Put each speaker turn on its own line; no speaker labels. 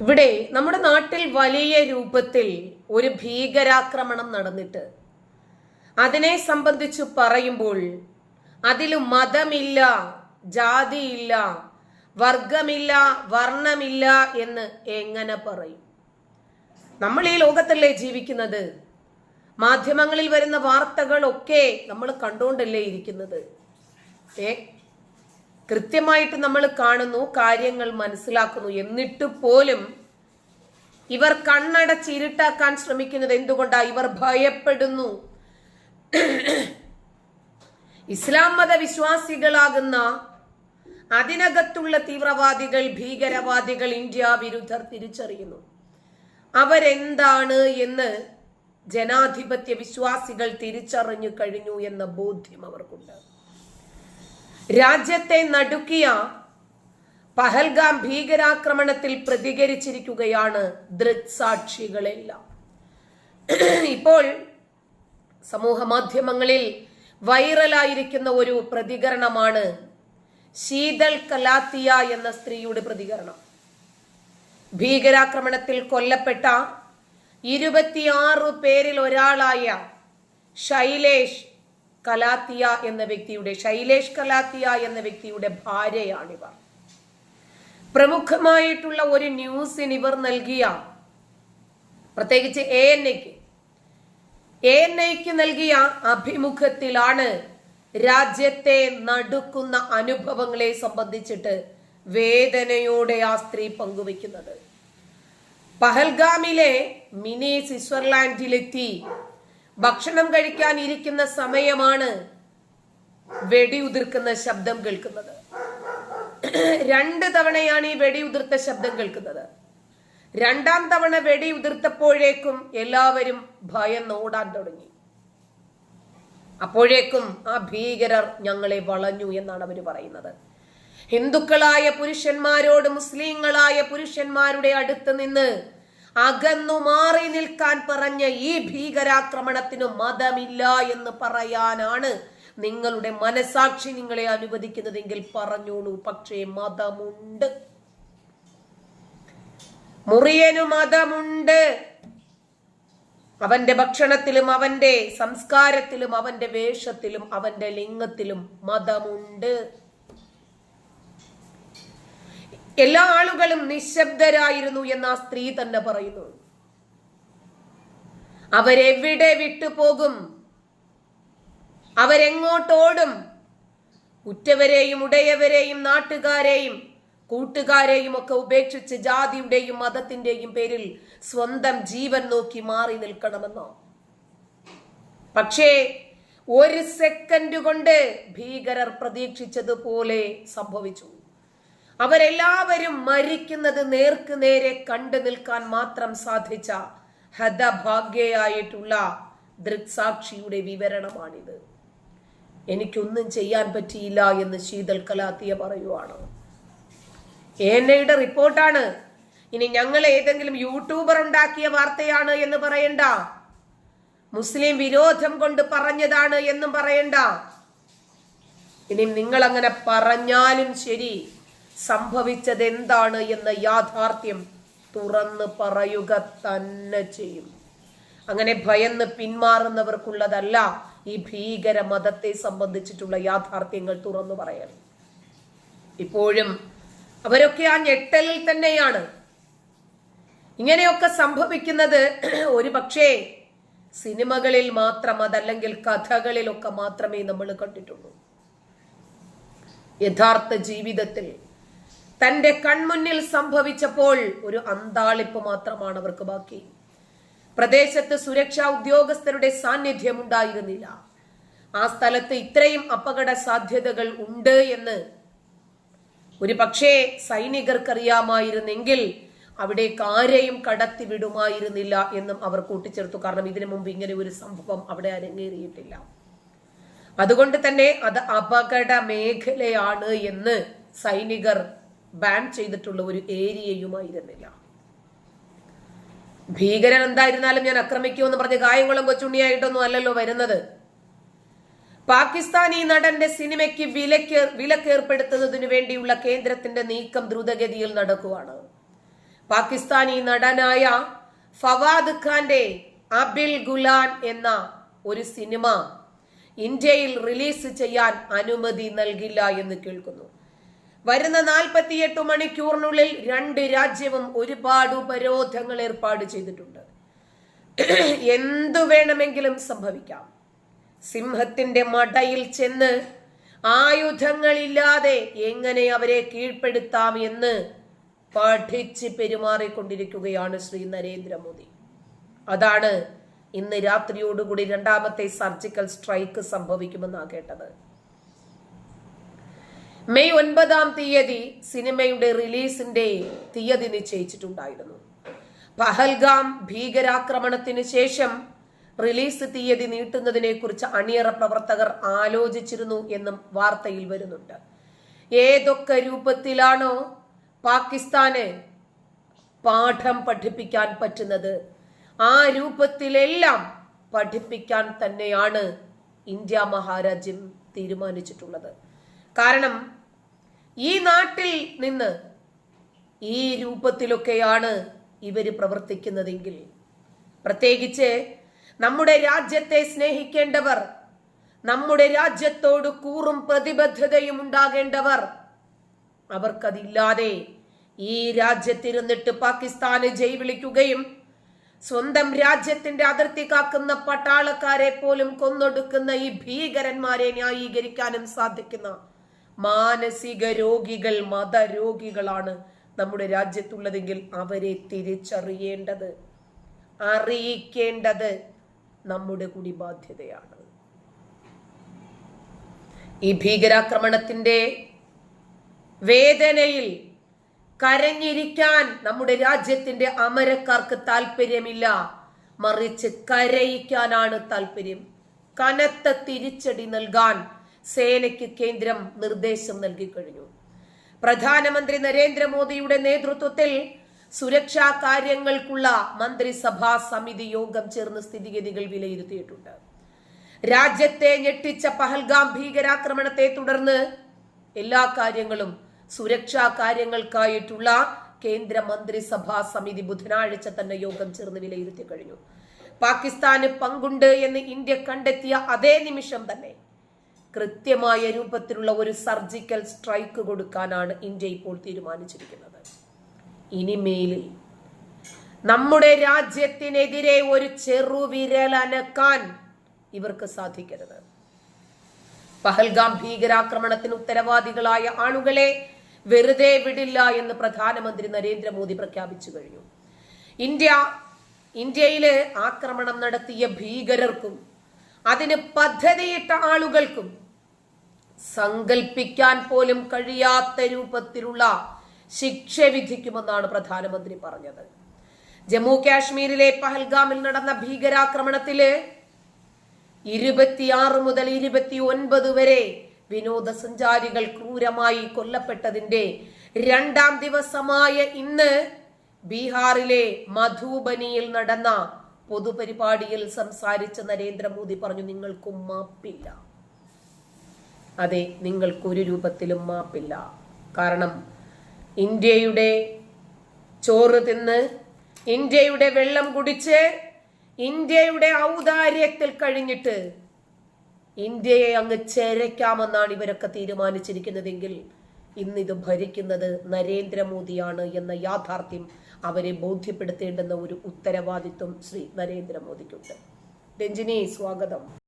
ഇവിടെ നമ്മുടെ നാട്ടിൽ വലിയ രൂപത്തിൽ ഒരു ഭീകരാക്രമണം നടന്നിട്ട് അതിനെ സംബന്ധിച്ച് പറയുമ്പോൾ അതിൽ മതമില്ല ജാതിയില്ല വർഗമില്ല വർണമില്ല എന്ന് എങ്ങനെ പറയും? നമ്മൾ ഈ ലോകത്തല്ലേ ജീവിക്കുന്നത്? മാധ്യമങ്ങളിൽ വരുന്ന വാർത്തകളൊക്കെ നമ്മൾ കണ്ടുകൊണ്ടല്ലേ ഇരിക്കുന്നത്? ഏ? കൃത്യമായിട്ട് നമ്മൾ കാണുന്നു കാര്യങ്ങൾ മനസ്സിലാക്കുന്നു എന്നിട്ട് പോലും ഇവർ കണ്ണടച്ച് ഇരുട്ടാക്കാൻ ശ്രമിക്കുന്നത് എന്തുകൊണ്ടാ? ഇവർ ഭയപ്പെടുന്നു. ഇസ്ലാം മത വിശ്വാസികളാകുന്ന അതിനകത്തുള്ള തീവ്രവാദികൾ ഭീകരവാദികൾ ഇന്ത്യ വിരുദ്ധർ തിരിച്ചറിയുന്നു. അവരെന്താണ് എന്ന് ജനാധിപത്യ വിശ്വാസികൾ തിരിച്ചറിഞ്ഞു കഴിഞ്ഞു എന്ന ബോധ്യം അവർക്കുണ്ട്. രാജ്യത്തെ നടുക്കിയ പഹൽഗാം ഭീകരാക്രമണത്തിൽ പ്രതികരിച്ചിരിക്കുകയാണ് ദൃക്സാക്ഷികളെല്ലാം. ഇപ്പോൾ സമൂഹ മാധ്യമങ്ങളിൽ വൈറലായിരിക്കുന്ന ഒരു പ്രതികരണമാണ് ശീതൽ കലാത്തിയ എന്ന സ്ത്രീയുടെ പ്രതികരണം. ഭീകരാക്രമണത്തിൽ കൊല്ലപ്പെട്ട ഇരുപത്തിയാറ് പേരിൽ ഒരാളായ ശൈലേഷ് കലാത്തിയ എന്ന വ്യക്തിയുടെ ശൈലേഷ് കലാത്തിയ എന്ന വ്യക്തിയുടെ ഭാര്യയാണിവർ. പ്രമുഖമായിട്ടുള്ള ഒരു ന്യൂസിന് ഇവർ നൽകിയ പ്രത്യേകിച്ച് എ എൻ ഐക്ക് എ എൻ ഐക്ക് നൽകിയ അഭിമുഖത്തിലാണ് രാജ്യത്തെ നടുക്കുന്ന അനുഭവങ്ങളെ സംബന്ധിച്ചിട്ട് വേദനയോടെ ആ സ്ത്രീ പങ്കുവെക്കുന്നത് പഹൽഗാമിലെ മിനി സ്വിറ്റ്സർലാൻഡിലെത്തി ഭക്ഷണം കഴിക്കാൻ ഇരിക്കുന്ന സമയമാണ് വെടി ഉതിർക്കുന്ന ശബ്ദം കേൾക്കുന്നത്. രണ്ട് തവണയാണ് ഈ വെടി ഉതിർത്ത ശബ്ദം കേൾക്കുന്നത്. രണ്ടാം തവണ വെടി ഉതിർത്തപ്പോഴേക്കും എല്ലാവരും ഭയം നോടാൻ തുടങ്ങി. അപ്പോഴേക്കും ആ ഭീകരർ ഞങ്ങളെ വളഞ്ഞു എന്നാണ് അവർ പറയുന്നത്. ഹിന്ദുക്കളായ പുരുഷന്മാരോട് മുസ്ലിങ്ങളായ പുരുഷന്മാരുടെ അടുത്ത് നിന്ന് അകന്നു മാറി നിൽക്കാൻ പറഞ്ഞ ഈ ഭീകരാക്രമണത്തിന് മതമില്ല എന്ന് പറയാനാണ് നിങ്ങളുടെ മനസാക്ഷി നിങ്ങളെ അനുവദിക്കുന്നതെങ്കിൽ പറഞ്ഞോളൂ. പക്ഷേ മതമുണ്ട്. മുറിയനു മതമുണ്ട്. അവന്റെ ഭക്ഷണത്തിലും അവന്റെ സംസ്കാരത്തിലും അവന്റെ വേഷത്തിലും അവന്റെ ലിംഗത്തിലും മതമുണ്ട്. എല്ലാ ആളുകളും നിശബ്ദരായിരുന്നു എന്ന് ആ സ്ത്രീ തന്നെ പറയുന്നു. അവരെവിടെ വിട്ടുപോകും അവരെങ്ങോട്ടോടും? ഉറ്റവരെയും ഉടയവരെയും നാട്ടുകാരെയും കൂട്ടുകാരെയും ഒക്കെ ഉപേക്ഷിച്ച് ജാതിയുടെയും മതത്തിന്റെയും പേരിൽ സ്വന്തം ജീവൻ നോക്കി മാറി നിൽക്കണമെന്നോ? പക്ഷേ ഒരു സെക്കൻഡ് കൊണ്ട് ഭീകരർ പ്രതീക്ഷിച്ചതുപോലെ സംഭവിച്ചു. അവരെല്ലാവരും മരിക്കുന്നത് നേർക്ക് നേരെ കണ്ടു നിൽക്കാൻ മാത്രം സാധിച്ച ഹതഭാഗ്യയായിട്ടുള്ള ദൃക്സാക്ഷിയുടെ വിവരണമാണിത്. എനിക്കൊന്നും ചെയ്യാൻ പറ്റിയില്ല എന്ന് ശീതൽ കലാത്തിയ പറയുവാണ്. ഏനയുടെ റിപ്പോർട്ടാണ്. ഇനി ഞങ്ങൾ ഏതെങ്കിലും യൂട്യൂബർ ഉണ്ടാക്കിയ വാർത്തയാണ് എന്ന് പറയണ്ട. മുസ്ലിം വിരോധം കൊണ്ട് പറഞ്ഞതാണ് എന്നും പറയണ്ട. ഇനി നിങ്ങൾ അങ്ങനെ പറഞ്ഞാലും ശരി. സംഭവിച്ചത് എന്താണ് എന്ന യാഥാർത്ഥ്യം തുറന്ന് പറയുക തന്നെ ചെയ്യും. അങ്ങനെ ഭയന്ന് പിന്മാറുന്നവർക്കുള്ളതല്ല ഈ ഭീകര മതത്തെ സംബന്ധിച്ചിട്ടുള്ള യാഥാർത്ഥ്യങ്ങൾ തുറന്നു പറയൽ. ഇപ്പോഴും അവരൊക്കെ ആ ഞെട്ടലിൽ തന്നെയാണ്. ഇങ്ങനെയൊക്കെ സംഭവിക്കുന്നത് ഒരു പക്ഷേ സിനിമകളിൽ മാത്രം അതല്ലെങ്കിൽ കഥകളിലൊക്കെ മാത്രമേ നമ്മൾ കണ്ടിട്ടുള്ളൂ. യഥാർത്ഥ ജീവിതത്തിൽ തന്റെ കൺമുന്നിൽ സംഭവിച്ചപ്പോൾ ഒരു അന്താളിപ്പ് മാത്രമാണ് അവർക്ക് ബാക്കി. പ്രദേശത്ത് സുരക്ഷാ ഉദ്യോഗസ്ഥരുടെ സാന്നിധ്യം ഉണ്ടായിരുന്നില്ല ആ സ്ഥലത്ത് ഇത്രയും അപകട സാധ്യതകൾ ഉണ്ട് എന്ന്. ഒരു പക്ഷേ സൈനികർക്കറിയാമായിരുന്നെങ്കിൽ അവിടേക്ക് ആരെയും കടത്തി വിടുമായിരുന്നില്ല എന്നും അവർ കൂട്ടിച്ചേർത്തു. കാരണം ഇതിനു മുമ്പ് ഇങ്ങനെ ഒരു സംഭവം അവിടെ അരങ്ങേറിയിട്ടില്ല. അതുകൊണ്ട് തന്നെ അത് അപകട മേഖലയാണ് എന്ന് സൈനികർ ബാൻ ചെയ്തിട്ടുള്ള ഒരു ഏരിയയുമായിരുന്നില്ല ഭീകരൻ എന്തായിരുന്നാലും ഞാൻ ആക്രമിക്കുമെന്ന് പറഞ്ഞ് കായംകുളം കൊച്ചുണ്ണിയായിട്ടൊന്നും അല്ലല്ലോ വരുന്നത്. പാകിസ്ഥാനി നടന്റെ സിനിമയ്ക്ക് വിലക്ക് വിലക്കേർപ്പെടുത്തുന്നതിനു വേണ്ടിയുള്ള കേന്ദ്രത്തിന്റെ നീക്കം ദ്രുതഗതിയിൽ നടക്കുകയാണ് പാകിസ്ഥാനി നടനായ ഫവാദ് ഖാന്റെ അബിൽ ഗുലാൻ എന്ന ഒരു സിനിമ ഇന്ത്യയിൽ റിലീസ് ചെയ്യാൻ അനുമതി നൽകില്ല എന്ന് കേൾക്കുന്നു. വരുന്ന നാൽപ്പത്തിയെട്ട് മണിക്കൂറിനുള്ളിൽ രണ്ട് രാജ്യവും ഒരുപാട് ഉപരോധങ്ങൾ ഏർപ്പാട് ചെയ്തിട്ടുണ്ട്. എന്തു വേണമെങ്കിലും സംഭവിക്കാം. സിംഹത്തിന്റെ മടയിൽ ചെന്ന് ആയുധങ്ങളില്ലാതെ എങ്ങനെ അവരെ കീഴ്പ്പെടുത്താം എന്ന് പഠിച്ച് പെരുമാറിക്കൊണ്ടിരിക്കുകയാണ് ശ്രീ നരേന്ദ്രമോദി. അതാണ് ഇന്ന് രാത്രിയോടുകൂടി രണ്ടാമത്തെ സർജിക്കൽ സ്ട്രൈക്ക് സംഭവിക്കുമെന്നാണ് കേട്ടത്. മെയ് ഒൻപതാം തീയതി സിനിമയുടെ റിലീസിന്റെ തീയതി നിശ്ചയിച്ചിട്ടുണ്ടായിരുന്നു. പഹൽഗാം ഭീകരാക്രമണത്തിന് ശേഷം റിലീസ് തീയതി നീട്ടുന്നതിനെ കുറിച്ച് അണിയറ പ്രവർത്തകർ ആലോചിച്ചിരുന്നു എന്നും വാർത്തയിൽ വരുന്നുണ്ട്. ഏതൊക്കെ രൂപത്തിലാണോ പാകിസ്ഥാന് പാഠം പഠിപ്പിക്കാൻ പറ്റുന്നത് ആ രൂപത്തിലെല്ലാം പഠിപ്പിക്കാൻ തന്നെയാണ് ഇന്ത്യ മഹാരാജ്യം തീരുമാനിച്ചിട്ടുള്ളത്. കാരണം ഈ നാട്ടിൽ നിന്ന് ഈ രൂപത്തിലൊക്കെയാണ് ഇവർ പ്രവർത്തിക്കുന്നതെങ്കിൽ. പ്രത്യേകിച്ച് നമ്മുടെ രാജ്യത്തെ സ്നേഹിക്കേണ്ടവർ നമ്മുടെ രാജ്യത്തോട് കൂറും പ്രതിബദ്ധതയും ഉണ്ടാകേണ്ടവർ അവർക്കതില്ലാതെ ഈ രാജ്യത്തിരുന്നിട്ട് പാകിസ്ഥാന് ജയ് വിളിക്കുകയും സ്വന്തം രാജ്യത്തിന്റെ അതിർത്തി കാക്കുന്ന പട്ടാളക്കാരെ പോലും കൊന്നൊടുക്കുന്ന ഈ ഭീകരന്മാരെ ന്യായീകരിക്കാനും സാധിക്കുന്ന മാനസിക രോഗികൾ മതരോഗികളാണ് നമ്മുടെ രാജ്യത്തുള്ളതെങ്കിൽ അവരെ തിരിച്ചറിയേണ്ടത്. അറിയിക്കേണ്ടത് നമ്മുടെ കൂടി ബാധ്യതയാണ് ഈ ഭീകരാക്രമണത്തിന്റെ വേദനയിൽ കരഞ്ഞിരിക്കാൻ നമ്മുടെ രാജ്യത്തിന്റെ അമരക്കാർക്ക് താല്പര്യമില്ല മറിച്ച് കരയിക്കാനാണ് താല്പര്യം കനത്ത തിരിച്ചടി നൽകാൻ സേനയ്ക്ക് കേന്ദ്രം നിർദ്ദേശം നൽകി കഴിഞ്ഞു. പ്രധാനമന്ത്രി നരേന്ദ്രമോദിയുടെ നേതൃത്വത്തിൽ സുരക്ഷാ കാര്യങ്ങൾക്കുള്ള മന്ത്രിസഭാ സമിതി യോഗം ചേർന്ന് സ്ഥിതിഗതികൾ വിലയിരുത്തിയിട്ടുണ്ട്. രാജ്യത്തെ ഞെട്ടിച്ച പഹൽഗാം ഭീകരാക്രമണത്തെ തുടർന്ന് എല്ലാ കാര്യങ്ങളും സുരക്ഷാ കാര്യങ്ങൾക്കായിട്ടുള്ള കേന്ദ്ര മന്ത്രിസഭാ സമിതി ബുധനാഴ്ച തന്നെ യോഗം ചേർന്ന് വിലയിരുത്തി കഴിഞ്ഞു. പാകിസ്ഥാന് പങ്കുണ്ട് എന്ന് ഇന്ത്യ കണ്ടെത്തിയ അതേ നിമിഷം തന്നെ കൃത്യമായ രൂപത്തിലുള്ള ഒരു സർജിക്കൽ സ്ട്രൈക്ക് കൊടുക്കാനാണ് ഇന്ത്യ ഇപ്പോൾ തീരുമാനിച്ചിരിക്കുന്നത്. ഇനിമേലിൽ നമ്മുടെ രാജ്യത്തിനെതിരെ ഒരു ചെറുവിരൽ അനക്കാൻ ഇവർക്ക് സാധിക്കരുത്. പഹൽഗാം ഭീകരാക്രമണത്തിന് ഉത്തരവാദികളായ ആളുകളെ വെറുതെ വിടില്ല എന്ന് പ്രധാനമന്ത്രി നരേന്ദ്രമോദി പ്രഖ്യാപിച്ചു കഴിഞ്ഞു. ഇന്ത്യ ഇന്ത്യയിലെ ആക്രമണം നടത്തിയ ഭീകരർക്കും അതിന് പദ്ധതിയിട്ട ആളുകൾക്കും സങ്കൽപ്പിക്കാൻ പോലും കഴിയാത്ത രൂപത്തിലുള്ള ശിക്ഷ വിധിക്കുമെന്നാണ് പ്രധാനമന്ത്രി പറഞ്ഞത്. ജമ്മു കാശ്മീരിലെ പഹൽഗാമിൽ നടന്ന ഭീകരാക്രമണത്തിൽ ഇരുപത്തിയാറ് മുതൽ ഇരുപത്തി ഒൻപത് വരെ വിനോദസഞ്ചാരികൾ ക്രൂരമായി കൊല്ലപ്പെട്ടതിന്റെ രണ്ടാം ദിവസമായ ഇന്ന് ബീഹാറിലെ മധുബനിയിൽ നടന്ന പൊതുപരിപാടിയിൽ സംസാരിച്ച നരേന്ദ്രമോദി പറഞ്ഞു നിങ്ങൾക്കും മാപ്പില്ല. അതെ നിങ്ങൾക്കൊരു രൂപത്തിലും മാപ്പില്ല. കാരണം ഇന്ത്യയുടെ ചോറ് തിന്ന് ഇന്ത്യയുടെ വെള്ളം കുടിച്ച് ഇന്ത്യയുടെ ഔദാര്യത്തിൽ കഴിഞ്ഞിട്ട് ഇന്ത്യയെ അങ്ങ് ചേരയ്ക്കാമെന്നാണ് ഇവരൊക്കെ തീരുമാനിച്ചിരിക്കുന്നതെങ്കിൽ ഇന്നിത് ഭരിക്കുന്നത് നരേന്ദ്രമോദിയാണ് എന്ന യാഥാർത്ഥ്യം അവരെ ബോധ്യപ്പെടുത്തേണ്ടുന്ന ഒരു ഉത്തരവാദിത്വം ശ്രീ നരേന്ദ്രമോദിക്കുണ്ട്. രഞ്ജിനി സ്വാഗതം.